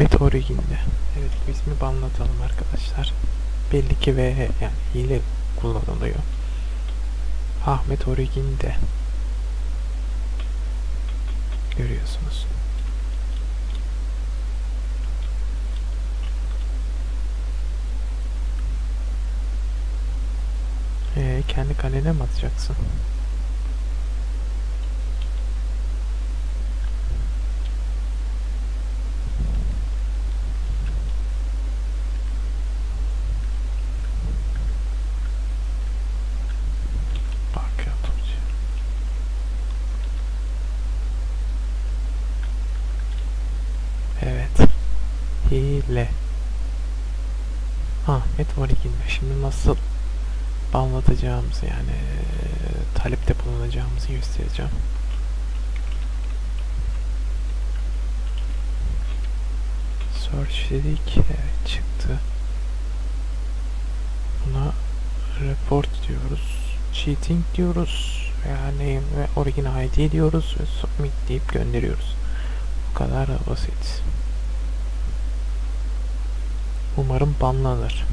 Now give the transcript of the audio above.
Ahmet Origin'de. Evet bu ismi banlatalım arkadaşlar. Belli ki ve yani hile kullanılıyor. Ahmet Origin'de. Görüyorsunuz. Ee, kendi kalene mi atacaksın? Hile. Ahmet Origin'de. Şimdi nasıl anlatacağımızı yani talepte bulunacağımızı göstereceğim. Search dedik. Evet çıktı. Buna report diyoruz. Cheating diyoruz. Yani ve original ID diyoruz ve submit deyip gönderiyoruz. Bu kadar da basit. Umarım banlanır.